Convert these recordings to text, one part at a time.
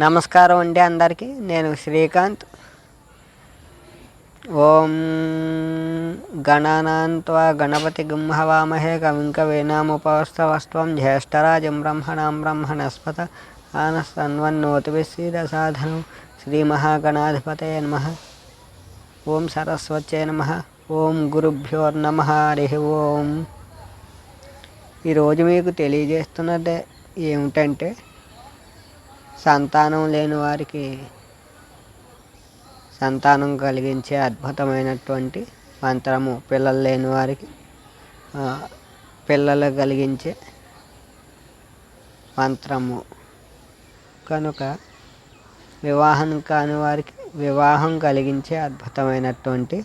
నమస్కారం అండి అందరికీ. నేను శ్రీకాంత్. ఓం గణనాన్వా గణపతి గుంహవామహే కవిం కవీనాముపవస్తవస్త్వం జ్యేష్ఠరాజం బ్రహ్మణాం బ్రహ్మణస్పత ఆనస్తన్వన్నోతిభిస్సీద సాధనం శ్రీమహాగణాధిపతయ నమ. ఓం సరస్వతే నమ. ఓం గురుభ్యో నమ. హరి ఓం. ఈరోజు మీకు తెలియజేస్తున్నది ఏమిటంటే సంతానం లేని వారికి సంతానం కలిగించే అద్భుతమైనటువంటి మంత్రము. పిల్లలు లేని వారికి పిల్లలు కలిగించే మంత్రము. కనుక వివాహం కాని వారికి వివాహం కలిగించే అద్భుతమైనటువంటి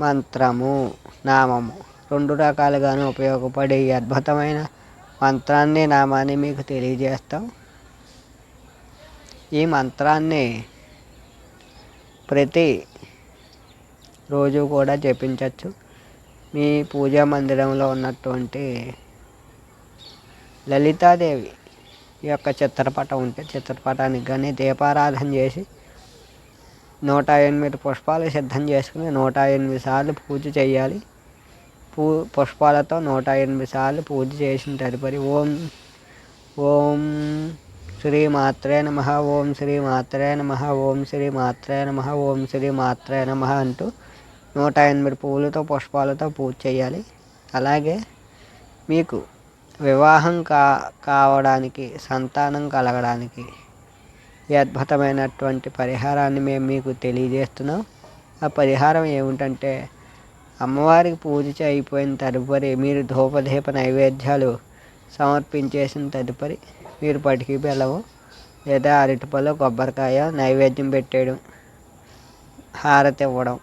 మంత్రము నామము. రెండు రకాలుగాను ఉపయోగపడే ఈ అద్భుతమైన మంత్రాన్ని నామాన్ని మీకు తెలియజేస్తాం. ఈ మంత్రాన్ని ప్రతి రోజు కూడా జపించవచ్చు మీ పూజా మందిరంలో ఉన్నటువంటి లలితాదేవి ఈ యొక్క చిత్రపటం ఉంటే చిత్రపటానికి కానీ దీపారాధన చేసి నూట ఎనిమిది పుష్పాలు సిద్ధం చేసుకుని నూట ఎనిమిది సార్లు పూజ చేయాలి. పూ పుష్పాలతో నూట ఎనిమిది సార్లు పూజ చేసిన తదుపరి ఓం ఓం శ్రీమాత్రే నమ ఓం శ్రీమాత్రే నమ ఓం శ్రీమాత్రే నమ ఓం శ్రీమాత్రే నమ అంటూ నూట ఎనిమిది పువ్వులతో పుష్పాలతో పూజ చేయాలి. అలాగే మీకు వివాహం కా కావడానికి సంతానం కలగడానికి ఈ అద్భుతమైనటువంటి పరిహారాన్ని మేము మీకు తెలియజేస్తున్నాం. ఆ పరిహారం ఏమిటంటే అమ్మవారికి పూజ అయిపోయిన తదుపరి మీరు ధూపదీప నైవేద్యాలు సమర్పించేసిన తదుపరి మీరు పటికి బెల్లము లేదా అరటిపళ్ళు కొబ్బరికాయ నైవేద్యం పెట్టేయడం హారతి ఇవ్వడం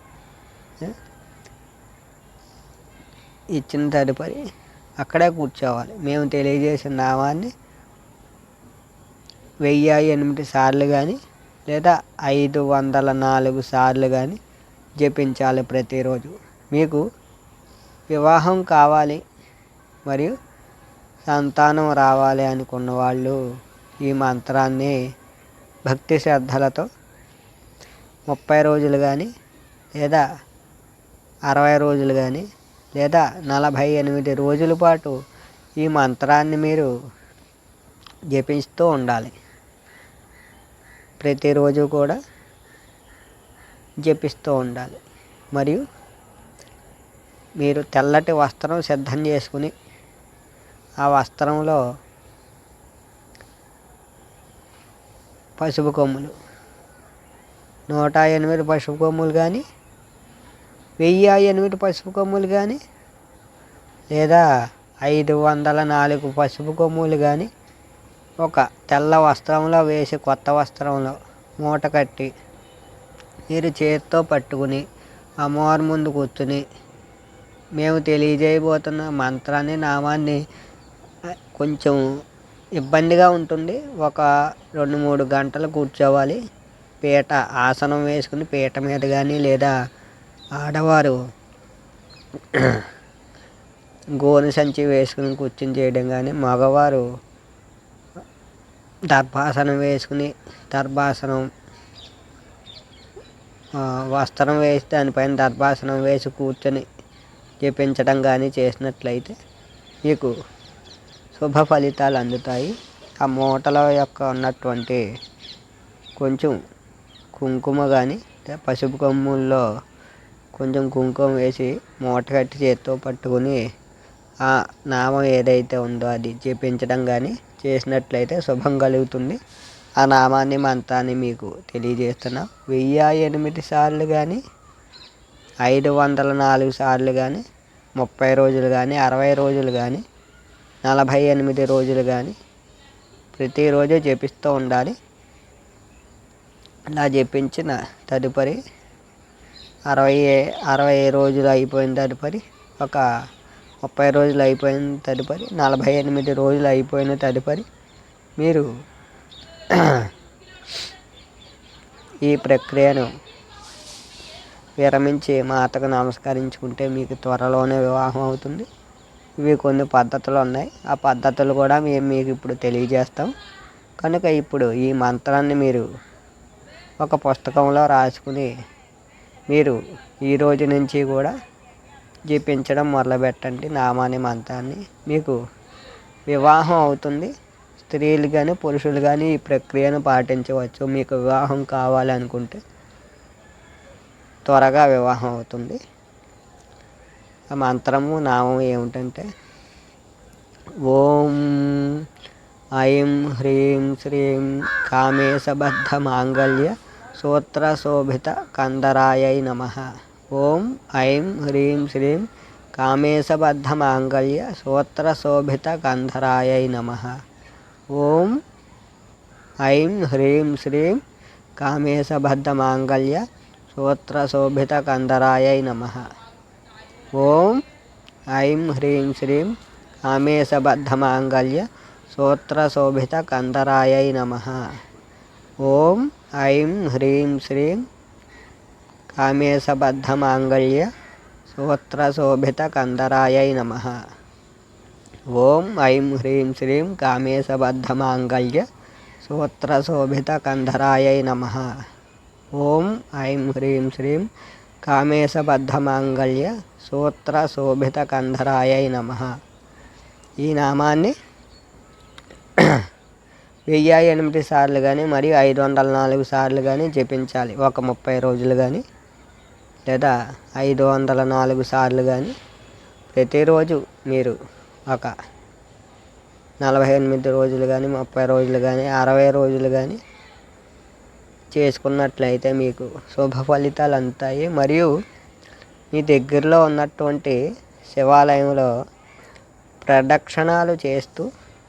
ఇచ్చిన తదుపరి అక్కడే కూర్చోవాలి. మేము తెలియజేసిన నామాన్ని వెయ్యి ఎనిమిది సార్లు కానీ లేదా ఐదు వందల నాలుగు సార్లు కానీ జపించాలి ప్రతిరోజు. మీకు వివాహం కావాలి మరియు సంతానం రావాలి అనుకున్న వాళ్ళు ఈ మంత్రాన్ని భక్తి శ్రద్ధలతో ముప్పై రోజులు కానీ లేదా అరవై రోజులు కానీ లేదా నలభై ఎనిమిది రోజుల పాటు ఈ మంత్రాన్ని మీరు జపిస్తూ ఉండాలి. ప్రతిరోజు కూడా జపిస్తూ ఉండాలి. మరియు మీరు తెల్లటి వస్త్రం సిద్ధం చేసుకుని ఆ వస్త్రంలో పసుపు కొమ్ములు. నూట ఎనిమిది పసుపు కొమ్ములు కానీ వెయ్యి ఎనిమిది పసుపు కొమ్ములు కానీ లేదా ఐదు వందల నాలుగు పసుపు కొమ్ములు కానీ ఒక తెల్ల వస్త్రంలో వేసి కొత్త వస్త్రంలో మూట కట్టి మీరు చేతితో పట్టుకుని అమ్మవారి ముందు కూర్చుని మేము తెలియజేయబోతున్న మంత్రాన్ని నామాన్ని కొంచెం ఇబ్బందిగా ఉంటుంది. ఒక రెండు మూడు గంటలు కూర్చోవాలి. పీట ఆసనం వేసుకుని పీట మీద కానీ లేదా ఆడవారు గోను సంచి వేసుకుని కూర్చుని చేయడం కానీ మగవారు దర్భాసనం వేసుకుని దర్భాసనం వస్త్రం వేసి దానిపైన దర్భాసనం వేసి కూర్చొని చేపించడం కానీ చేసినట్లయితే మీకు శుభ ఫలితాలు అందుతాయి. ఆ మూటల యొక్క ఉన్నటువంటి కొంచెం కుంకుమ కానీ పసుపు కొమ్ముల్లో కొంచెం కుంకుమ వేసి మూట కట్టి చేత్తో పట్టుకుని ఆ నామం ఏదైతే ఉందో అది జపించడం కానీ చేసినట్లయితే శుభం కలుగుతుంది. ఆ నామాన్ని మంత్రాన్ని మీకు తెలియజేస్తున్నాం. వెయ్యి ఎనిమిది సార్లు కానీ ఐదు వందల నాలుగు సార్లు కానీ ముప్పై రోజులు కానీ అరవై రోజులు కానీ నలభై ఎనిమిది రోజులు కానీ ప్రతిరోజు చేపిస్తూ ఉండాలి. అలా చేపించిన తదుపరి అరవై అరవై రోజులు అయిపోయిన తదుపరి ఒక ముప్పై రోజులు అయిపోయిన తదుపరి నలభై ఎనిమిది రోజులు అయిపోయిన తదుపరి మీరు ఈ ప్రక్రియను విరమించి మాతకు నమస్కరించుకుంటే మీకు త్వరలోనే వివాహం అవుతుంది. ఇవి కొన్ని పద్ధతులు ఉన్నాయి. ఆ పద్ధతులు కూడా మేము మీకు ఇప్పుడు తెలియజేస్తాం. కనుక ఇప్పుడు ఈ మంత్రాన్ని మీరు ఒక పుస్తకంలో రాసుకుని మీరు ఈ రోజు నుంచి కూడా జపించడం మొదలుపెట్టండి. నామాని మంత్రాన్ని. మీకు వివాహం అవుతుంది. స్త్రీలు కానీ పురుషులు కానీ ఈ ప్రక్రియను పాటించవచ్చు. మీకు వివాహం కావాలనుకుంటే త్వరగా వివాహం అవుతుంది. మంత్రము నామం ఏమిటంటే ఓం ఐం హ్రీం శ్రీం కామేశబద్ధ మాంగళ్య సూత్రశోభిత కందరాయై నమ. ఓం ఐం హ్రీం శ్రీం కామేశబద్ధ మాంగళ్య సూత్రశోభిత కంధరాయై నమ. ఓం ఐం హ్రీం శ్రీం కామేశబద్ధ మాంగళ్య సూత్రశోభిత కందరాయై నమ. ఓం ఐం హ్రీం శ్రీం కామేశబద్ధ సూత్రశోభిత సూత్ర కందరాయై నమ. ఓం ఐం హ్రీం శ్రీం కామేశబద్ధమాంగళ్య సూత్రశోభిత సూత్ర కందరాయై నమ. ఓం ఐం హ్రీం శ్రీం కామేశబద్ధమాంగళ్య సూత్రశోభిత సూత్ర కంధరాయై నమ. ఓం ఐం హ్రీం శ్రీం కామేశబద్ధమాంగళ్య సూత్ర శోభిత కంధరాయ నమ. ఈ నామాన్ని వెయ్యి ఎనిమిది సార్లు కానీ మరియు ఐదు వందల నాలుగు సార్లు కానీ జపించాలి. ఒక ముప్పై రోజులు కానీ లేదా ఐదు వందల నాలుగు సార్లు కానీ ప్రతిరోజు మీరు ఒక నలభై ఎనిమిది రోజులు కానీ ముప్పై రోజులు కానీ అరవై రోజులు కానీ చేసుకున్నట్లయితే మీకు శుభ ఫలితాలు అందుతాయి మరియు మీ దగ్గరలో ఉన్నటువంటి శివాలయంలో ప్రదక్షిణాలు చేస్తూ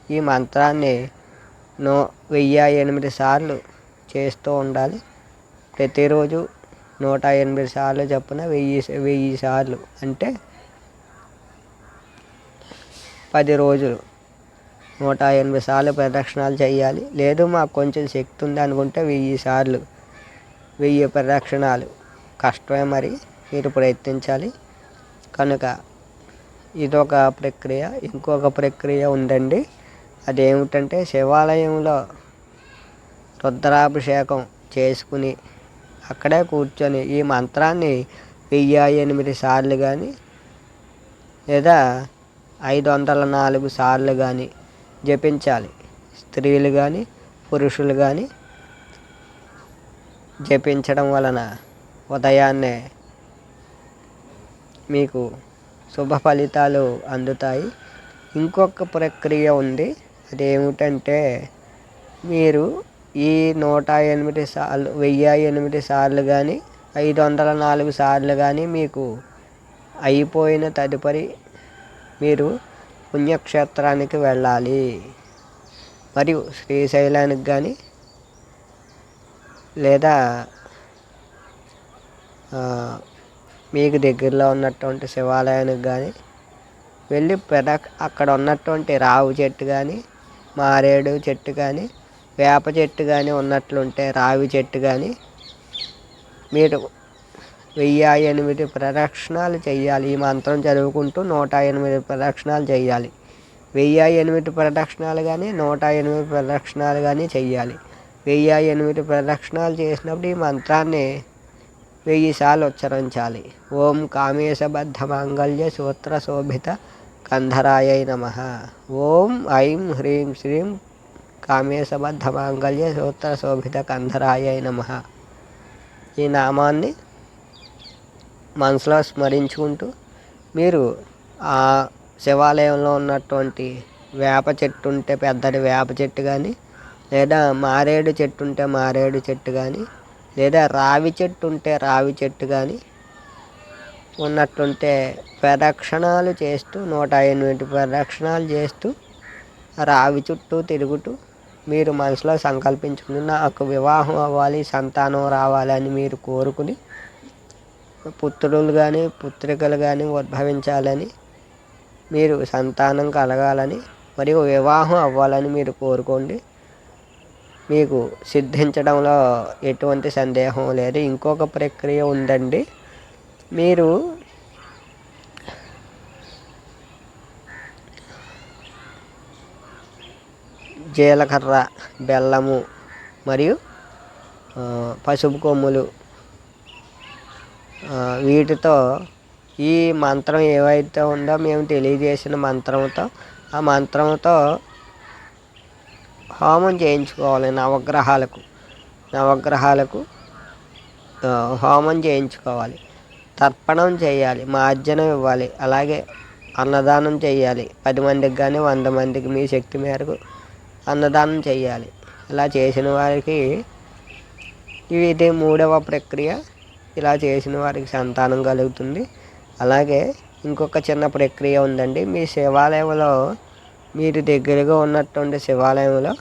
ఈ మంత్రాన్ని నో వెయ్యి ఎనిమిది సార్లు చేస్తూ ఉండాలి. ప్రతిరోజు నూట ఎనిమిది సార్లు చొప్పున వెయ్యి వెయ్యి సార్లు. అంటే పది రోజులు. నూట ఎనభై సార్లు ప్రదక్షిణాలు చేయాలి. లేదు మాకు కొంచెం శక్తి ఉంది అనుకుంటే వెయ్యి సార్లు వెయ్యి ప్రదక్షిణాలు. కష్టమే మరి మీరు ప్రయత్నించాలి. కనుక ఇదొక ప్రక్రియ. ఇంకొక ప్రక్రియ ఉందండి. అదేమిటంటే శివాలయంలో రుద్రాభిషేకం చేసుకుని అక్కడే కూర్చొని ఈ మంత్రాన్ని వెయ్యి ఎనిమిది సార్లు కానీ లేదా ఐదు వందల నాలుగు సార్లు కానీ జపించాలి. స్త్రీలు కానీ పురుషులు కానీ జపించడం వలన ఉదయాన్నే మీకు శుభ ఫలితాలు అందుతాయి. ఇంకొక ప్రక్రియ ఉంది. అదేమిటంటే మీరు ఈ నూట ఎనిమిది సార్లు వెయ్యి ఎనిమిది సార్లు కానీ ఐదు వందల నాలుగు సార్లు కానీ మీకు అయిపోయిన తదుపరి మీరు పుణ్యక్షేత్రానికి వెళ్ళాలి. మరియు శ్రీశైలానికి కానీ లేదా మీకు దగ్గరలో ఉన్నటువంటి శివాలయానికి కానీ వెళ్ళి పెద అక్కడ ఉన్నటువంటి రావు చెట్టు కానీ మారేడు చెట్టు కానీ వేప చెట్టు కానీ ఉన్నట్లుంటే రావి చెట్టు కానీ మీరు వెయ్యి ఎనిమిది ప్రదక్షిణాలు చేయాలి ఈ మంత్రం చదువుకుంటూ నూట ఎనిమిది ప్రదక్షిణాలు చేయాలి వెయ్యి ఎనిమిది ప్రదక్షిణాలు కానీ నూట ఎనిమిది ప్రదక్షిణాలు కానీ చెయ్యాలి. వెయ్యి ఎనిమిది ప్రదక్షిణాలు చేసినప్పుడు ఈ మంత్రాన్ని వెయ్యి సార్లు ఉచ్చరించాలి. ఓం కామేశబద్ధ మాంగళ్య సూత్ర శోభిత కంధరాయ నమ. ఓం ఐం హ్రీం శ్రీం కామేశబద్ధ మాంగళ్య సూత్ర శోభిత కంధరాయ నమ. ఈ నామాన్ని మనసులో స్మరించుకుంటూ మీరు ఆ శివాలయంలో ఉన్నటువంటి వేప చెట్టు ఉంటే పెద్దటి వేప చెట్టు కానీ లేదా మారేడు చెట్టు ఉంటే మారేడు చెట్టు కానీ లేదా రావి చెట్టు ఉంటే రావి చెట్టు కానీ ఉన్నట్టుంటే ప్రదక్షిణాలు చేస్తూ నూట ఎనిమిది ప్రదక్షిణాలు చేస్తూ రావి చుట్టూ తిరుగుతూ మీరు మనసులో సంకల్పించుకుని నాకు వివాహం అవ్వాలి సంతానం రావాలని మీరు కోరుకుని పుత్రులు కానీ పుత్రికలు కానీ ఉద్భవించాలని మీరు సంతానం కలగాలని మరియు వివాహం అవ్వాలని మీరు కోరుకోండి. మీకు సిద్ధించడంలో ఎటువంటి సందేహం లేదు. ఇంకొక ప్రక్రియ ఉందండి. మీరు జీలకర్ర బెల్లము మరియు పసుపు కొమ్ములు వీటితో ఈ మంత్రం ఏవైతే ఉందో మేము తెలియజేసిన మంత్రంతో ఆ మంత్రంతో హోమం చేయించుకోవాలి నవగ్రహాలకు. నవగ్రహాలకు హోమం చేయించుకోవాలి. తర్పణం చేయాలి మార్జనం ఇవ్వాలి అలాగే అన్నదానం చేయాలి. పది మందికి కానీ వంద మందికి మీ శక్తి మేరకు అన్నదానం చేయాలి. ఇలా చేసిన వారికి ఇది మూడవ ప్రక్రియ ఇలా చేసిన వారికి సంతానం కలుగుతుంది. అలాగే ఇంకొక చిన్న ప్రక్రియ ఉందండి. మీ శివాలయంలో మీరు దగ్గరగా ఉన్నటువంటి శివాలయంలో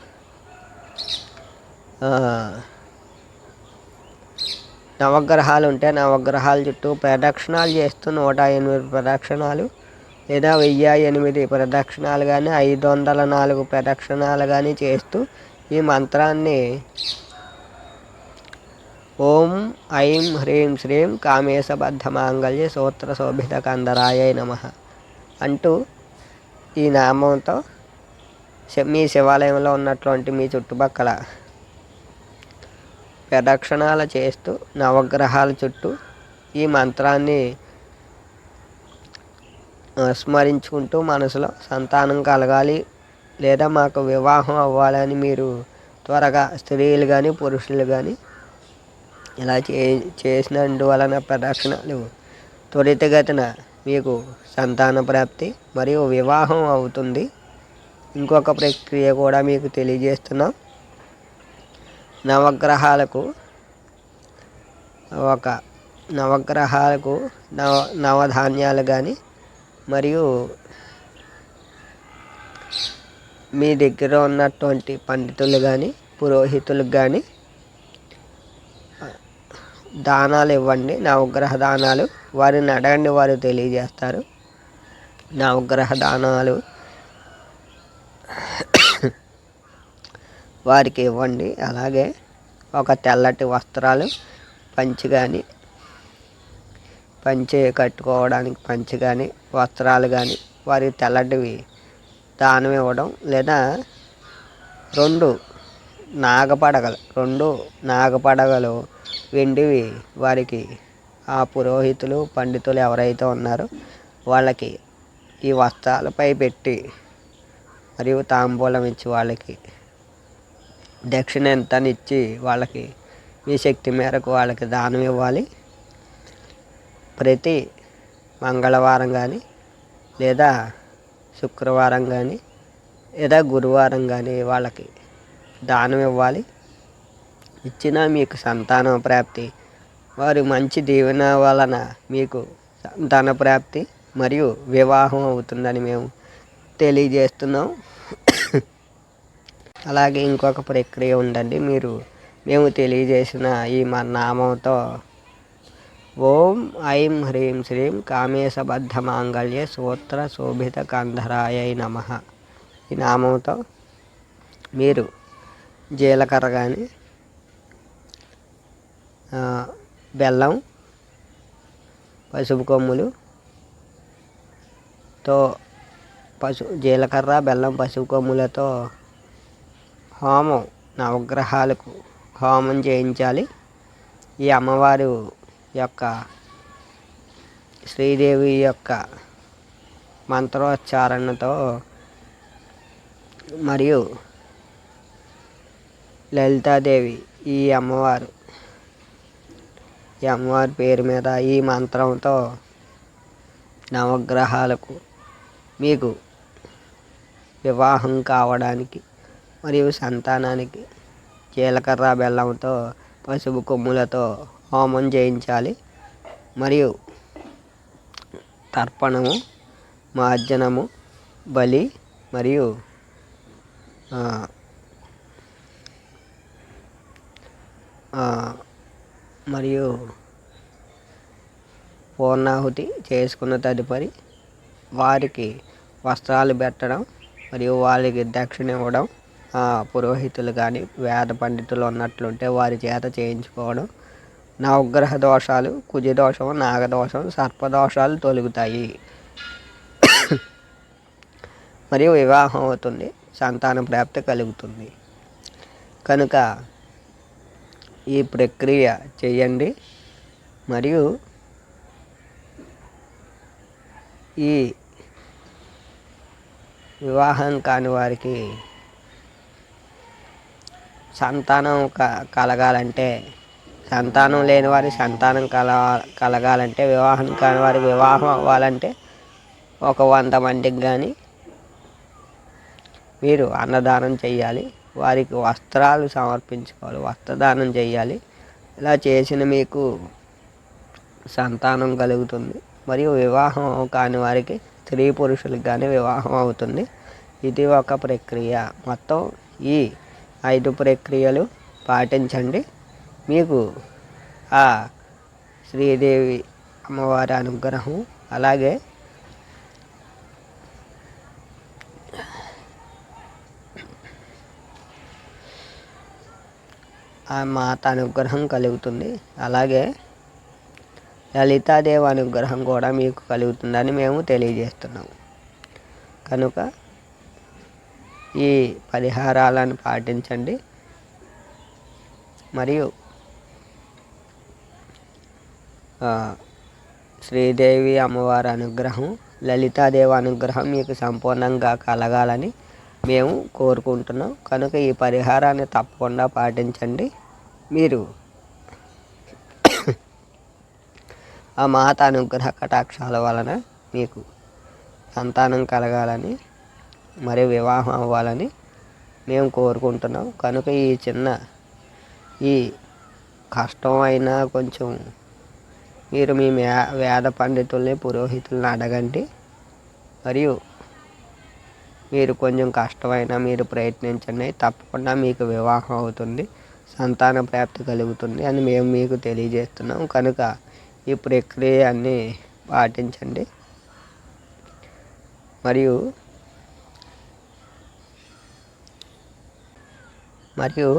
నవగ్రహాలు ఉంటే నవగ్రహాల చుట్టూ ప్రదక్షిణాలు చేస్తూ నూట ఎనిమిది ప్రదక్షిణాలు లేదా వెయ్యి ఎనిమిది ప్రదక్షిణాలు కానీ ఐదు వందల నాలుగు ప్రదక్షిణాలు కానీ చేస్తూ ఈ మంత్రాన్ని ఓం ఐం హ్రీం శ్రీం కామేశబద్ధ మాంగళ్య సూత్ర శోభిత కందరాయ నమ అంటూ ఈ నామంతో మీ శివాలయంలో ఉన్నటువంటి మీ చుట్టుపక్కల ప్రదక్షిణాలు చేస్తూ నవగ్రహాల చుట్టూ ఈ మంత్రాన్ని స్మరించుకుంటూ మనసులో సంతానం కలగాలి లేదా మాకు వివాహం అవ్వాలని మీరు త్వరగా స్త్రీలు కానీ పురుషులు కానీ ఇలా చే చేసినందువలన ప్రదక్షిణలు త్వరితగతిన మీకు సంతాన ప్రాప్తి మరియు వివాహం అవుతుంది. ఇంకొక ప్రక్రియ కూడా మీకు తెలియజేస్తున్నాం. నవగ్రహాలకు ఒక నవగ్రహాలకు నవ నవధాన్యాలు కానీ మరియు మీ దగ్గర ఉన్నటువంటి పండితులు కానీ పురోహితులకు కానీ దానాలు ఇవ్వండి నవగ్రహ దానాలు వారిని అడగండి వారు తెలియజేస్తారు. నవగ్రహ దానాలు వారికి ఇవ్వండి. అలాగే ఒక తెల్లటి వస్త్రాలు పంచి కానీ పంచి కట్టుకోవడానికి పంచి కానీ వస్త్రాలు కానీ వారి తెల్లటివి దానం ఇవ్వడం లేదా రెండు నాగపడగలు రెండు నాగపడగలు వెండివి వారికి ఆ పురోహితులు పండితులు ఎవరైతే ఉన్నారో వాళ్ళకి ఈ వస్త్రాలపై పెట్టి మరియు తాంబూలం ఇచ్చి వాళ్ళకి దక్షిణ ఎంతనిచ్చి వాళ్ళకి మీ శక్తి మేరకు వాళ్ళకి దానం ఇవ్వాలి. ప్రతి మంగళవారం కానీ లేదా శుక్రవారం కానీ లేదా గురువారం కానీ వాళ్ళకి దానం ఇవ్వాలి. ఇచ్చిన మీకు సంతాన ప్రాప్తి. వారి మంచి దీవెన వలన మీకు సంతాన ప్రాప్తి మరియు వివాహం అవుతుందని మేము తెలియజేస్తున్నాం. అలాగే ఇంకొక ప్రక్రియ ఉందండి. మీరు మేము తెలియజేసిన ఈ మా నామంతో ఓం ఐం హ్రీం శ్రీం కామేశబద్ధ మాంగళ్య సూత్ర శోభిత కంధరాయ నమ. ఈ నామంతో మీరు జీలకర్ర కానీ బెల్లం పసుపు కొమ్ములు తో పసు జీలకర్ర బెల్లం పసుపు కొమ్ములతో హోమం నవగ్రహాలకు హోమం చేయించాలి. ఈ అమ్మవారు యొక్క శ్రీదేవి యొక్క మంత్రోచ్చారణతో మరియు లలితాదేవి ఈ అమ్మవారు అమ్మవారి పేరు మీద ఈ మంత్రంతో నవగ్రహాలకు మీకు వివాహం కావడానికి మరియు సంతానానికి జీలకర్ర బెల్లంతో పసుపు కొమ్ములతో హోమం చేయించాలి. మరియు తర్పణము మార్జనము బలి మరియు మరియు పూర్ణాహుతి చేసుకున్న తదుపరి వారికి వస్త్రాలు పెట్టడం మరియు వారికి దక్షిణ ఇవ్వడం పురోహితులు కానీ వేద పండితులు ఉన్నట్లుంటే వారి చేత చేయించుకోవడం. నవగ్రహ దోషాలు కుజదోషం నాగదోషం సర్పదోషాలు తొలుగుతాయి. మరియు వివాహం అవుతుంది సంతాన ప్రాప్తి కలుగుతుంది. కనుక ఈ ప్రక్రియ చేయండి. మరియు ఈ వివాహం కాని వారికి సంతానం క కలగాలంటే సంతానం లేని వారి సంతానం కల కలగాలంటే వివాహం కాని వారి వివాహం అవ్వాలంటే ఒక వంద మందికి కానీ మీరు అన్నదానం చేయాలి. వారికి వస్త్రాలు సమర్పించుకోవాలి వస్త్రదానం చేయాలి. ఇలా చేసిన మీకు సంతానం కలుగుతుంది. మరియు వివాహం కాని వారికి స్త్రీ పురుషులకు కానీ వివాహం అవుతుంది. ఇది ఒక ప్రక్రియ. మొత్తం ఈ ఐదు ప్రక్రియలు పాటించండి. మీకు ఆ శ్రీదేవి అమ్మవారి అనుగ్రహం అలాగే మాత అనుగ్రహం కలుగుతుంది. అలాగే లలితాదేవి అనుగ్రహం కూడా మీకు కలుగుతుందని మేము తెలియజేస్తున్నాము. కనుక ఈ పరిహారాలను పాటించండి. మరియు శ్రీదేవి అమ్మవారి అనుగ్రహం లలితాదేవి అనుగ్రహం మీకు సంపూర్ణంగా కలగాలని మేము కోరుకుంటున్నాం. కనుక ఈ పరిహారాన్ని తప్పకుండా పాటించండి. మీరు ఆ మాత అనుగ్రహ కటాక్షాల వలన మీకు సంతానం కలగాలని మరియు వివాహం అవ్వాలని మేము కోరుకుంటున్నాం. కనుక ఈ చిన్న ఈ కష్టమైన కొంచెం మీరు మీ వేద పండితుల్ని పురోహితుల్ని అడగండి. మరియు మీరు కొంచెం కష్టమైన మీరు ప్రయత్నించండి తప్పకుండా మీకు వివాహం అవుతుంది సంతాన ప్రాప్తి కలుగుతుంది అని మేము మీకు తెలియజేస్తున్నాం. కనుక ఈ ప్రక్రియ అన్నీ పాటించండి. మరియు మరియు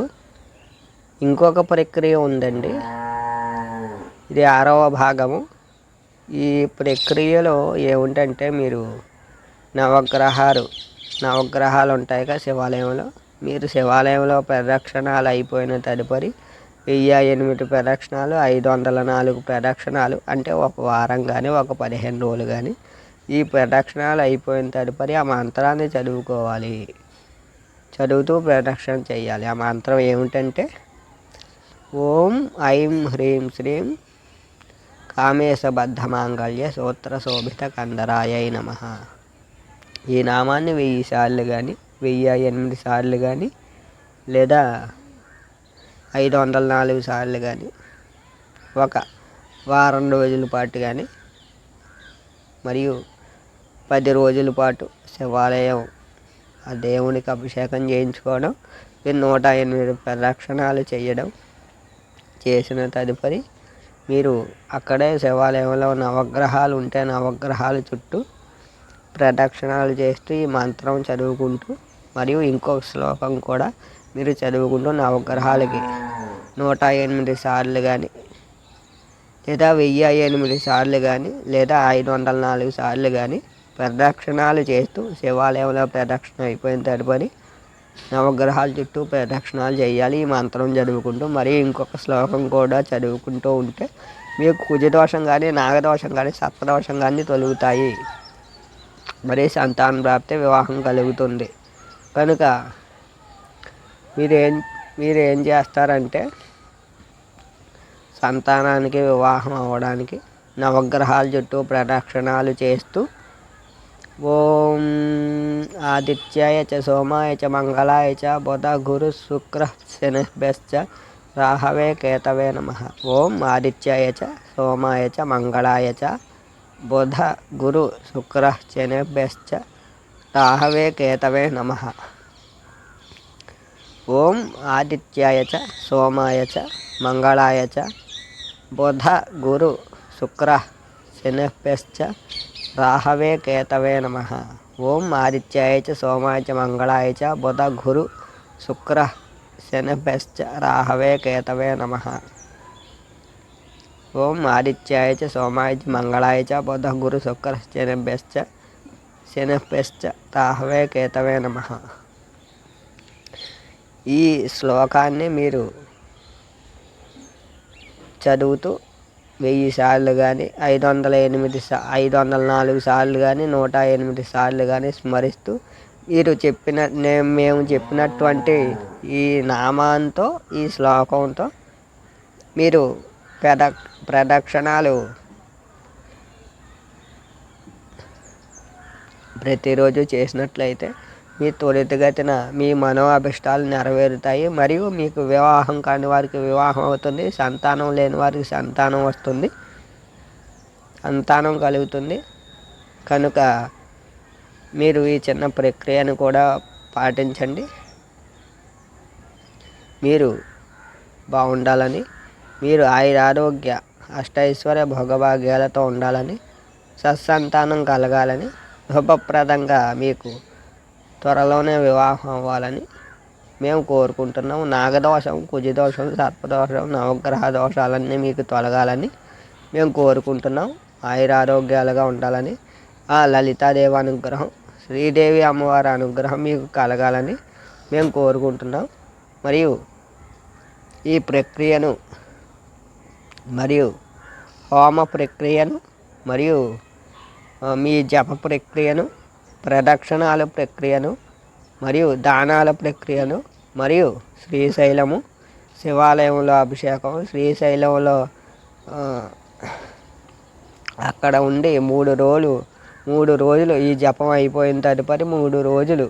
ఇంకొక ప్రక్రియ ఉందండి. ఇది ఆరవ భాగము. ఈ ప్రక్రియలో ఏమిటంటే మీరు నవగ్రహాలు నవగ్రహాలు ఉంటాయి కదా శివాలయంలో. మీరు శివాలయంలో ప్రదక్షిణాలు అయిపోయిన తదుపరి వెయ్యి ఎనిమిది ప్రదక్షిణాలు ఐదు వందల నాలుగు ప్రదక్షిణాలు అంటే ఒక వారం కానీ ఒక పదిహేను రోజులు కానీ ఈ ప్రదక్షిణాలు అయిపోయిన తదుపరి ఆ మంత్రాన్ని చదువుకోవాలి. చదువుతూ ప్రదక్షిణ చేయాలి. ఆ మంత్రం ఏమిటంటే ఓం ఐం హ్రీం శ్రీం కామేశబద్ధ మాంగళ్య సూత్ర శోభిత కందరాయ నమ. ఈ నామాన్ని వెయ్యి సార్లు కానీ వెయ్యి ఎనిమిది సార్లు కానీ లేదా ఐదు వందల నాలుగు సార్లు కానీ ఒక వారం రోజుల పాటు కానీ మరియు పది రోజుల పాటు శివాలయం ఆ దేవునికి అభిషేకం చేయించుకోవడం నూట ఎనిమిది ప్రదక్షిణాలు చేయడం చేసిన తదుపరి మీరు అక్కడే శివాలయంలో నవగ్రహాలు ఉంటే నవగ్రహాల చుట్టూ ప్రదక్షిణాలు చేస్తూ ఈ మంత్రం చదువుకుంటూ మరియు ఇంకొక శ్లోకం కూడా మీరు చదువుకుంటూ నవగ్రహాలకి నూట ఎనిమిది సార్లు కానీ లేదా వెయ్యి ఎనిమిది సార్లు కానీ లేదా ఐదు వందల నాలుగు సార్లు కానీ ప్రదక్షిణాలు చేస్తూ శివాలయంలో ప్రదక్షిణ అయిపోయిన తదుపరి నవగ్రహాల చుట్టూ ప్రదక్షిణాలు చేయాలి. ఈ మంత్రం చదువుకుంటూ మరి ఇంకొక శ్లోకం కూడా చదువుకుంటూ ఉంటే మీకు కుజదోషం కానీ నాగదోషం కానీ సప్తదోషం కానీ తొలుగుతాయి. మరి సంతాన ప్రాప్తి వివాహం కలుగుతుంది. కనుక మీరేం మీరేం చేస్తారంటే సంతానానికి వివాహం అవ్వడానికి నవగ్రహాల చుట్టూ ప్రదక్షిణాలు చేస్తూ ఓం ఆదిత్యాయ చ సోమాయ చ మంగళాయ చ బుధ గురు శుక్ర శనిభ్యశ్చ రాహవే కేతవే నమ. ఓం ఆదిత్యాయ చ సోమాయ చ మంగళాయ చ బుధ గురు శుక్ర శనిభ్యశ్చ రాహవే కేతవే నమ. ఓం ఆదిత్యాయ చ సోమాయ చ మంగళాయ చ బుధ గురు శుక్ర శనిభ్యశ్చ రాహవే కేతవే నమ. ఓం ఆదిత్యాయ చ సోమాయ చ మంగళాయ చ బుధ గురు శుక్ర శనిభ్యశ్చ రాహవే కేతవే నమ. ఓం ఆదిత్యాయ చ సోమాయ చ మంగళాయ చ బుధ గురు శుక్ర శనభ్యశ్చ శనిభ్యశ్చ రాహవే కేతవే నమ. ఈ శ్లోకాన్ని మీరు చదువుతూ వెయ్యి సార్లు కానీ ఐదు వందల ఎనిమిది సా ఐదు వందల నాలుగు సార్లు కానీ నూట ఎనిమిది సార్లు కానీ స్మరిస్తూ మీరు చెప్పిన నేను మేము చెప్పినటువంటి ఈ నామాంతో ఈ శ్లోకంతో మీరు పెద ప్రదక్షిణాలు. ప్రతిరోజు చేసినట్లయితే మీ త్వరితగతిన మీ మనో అభిష్టాలు నెరవేరుతాయి. మరియు మీకు వివాహం కాని వారికి వివాహం అవుతుంది. సంతానం లేని వారికి సంతానం వస్తుంది. సంతానం కలుగుతుంది. కనుక మీరు ఈ చిన్న ప్రక్రియను కూడా పాటించండి. మీరు బాగుండాలని మీరు ఆయుర ఆరోగ్య అష్టైశ్వర్య భోగభాగ్యాలతో ఉండాలని సత్సంతానం కలగాలని శుభప్రదంగా మీకు త్వరలోనే వివాహం అవ్వాలని మేము కోరుకుంటున్నాం నాగదోషం కుజదోషం సర్పదోషం నవగ్రహ దోషాలన్నీ మీకు తొలగాలని మేము కోరుకుంటున్నాం ఆయురారోగ్యాలుగా ఉండాలని ఆ లలితాదేవి అనుగ్రహం శ్రీదేవి అమ్మవారి అనుగ్రహం మీకు కలగాలని మేము కోరుకుంటున్నాం మరియు ఈ ప్రక్రియను మరియు హోమ ప్రక్రియను మరియు మీ జప ప్రక్రియను ప్రదక్షిణాల ప్రక్రియను మరియు దానాల ప్రక్రియను మరియు శ్రీశైలము శివాలయంలో అభిషేకం శ్రీశైలంలో అక్కడ ఉండి మూడు రోజులు మూడు రోజులు ఈ జపం అయిపోయిన తదుపరి మూడు రోజులు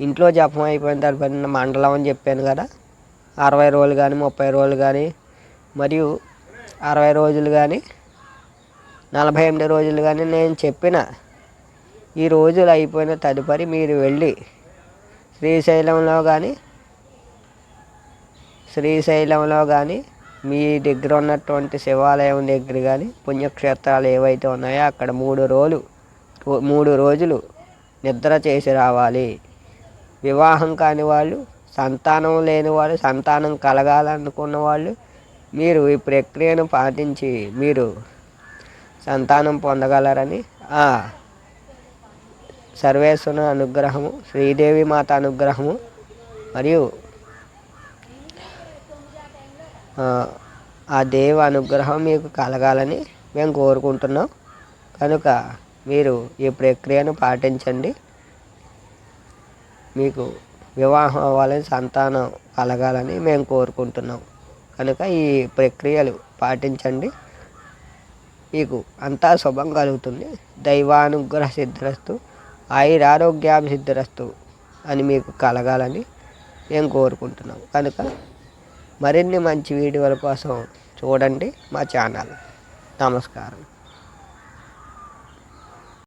ఇంట్లో జపం అయిపోయిన తదుపరి మండలం అని చెప్పాను కదా. అరవై రోజులు కానీ ముప్పై రోజులు కానీ మరియు అరవై రోజులు కానీ నలభై ఎనిమిది రోజులు కానీ నేను చెప్పిన ఈ రోజులు అయిపోయిన తదుపరి మీరు వెళ్ళి శ్రీశైలంలో కానీ శ్రీశైలంలో కానీ మీ దగ్గర ఉన్నటువంటి శివాలయం దగ్గర కానీ పుణ్యక్షేత్రాలు ఏవైతే ఉన్నాయో అక్కడ మూడు రోజులు మూడు రోజులు నిద్ర చేసి రావాలి. వివాహం కాని వాళ్ళు సంతానం లేని వాళ్ళు సంతానం కలగాలనుకున్న వాళ్ళు మీరు ఈ ప్రక్రియను పాటించి మీరు సంతానం పొందగలరని ఆ సర్వేశ్వర అనుగ్రహము శ్రీదేవి మాత అనుగ్రహము మరియు ఆ దేవ అనుగ్రహం మీకు కలగాలని మేము కోరుకుంటున్నాం. కనుక మీరు ఈ ప్రక్రియను పాటించండి. మీకు వివాహం అవ్వాలని సంతానం కలగాలని మేము కోరుకుంటున్నాం. కనుక ఈ ప్రక్రియలు పాటించండి. మీకు అంతా శుభం కలుగుతుంది. దైవానుగ్రహ సిద్ధిరస్తు ఆయురారోగ్యాభిసిద్ధిరస్తు అని మీకు కలగాలని మేము కోరుకుంటున్నాం. కనుక మరిన్ని మంచి వీడియోల కోసం చూడండి మా ఛానల్. నమస్కారం.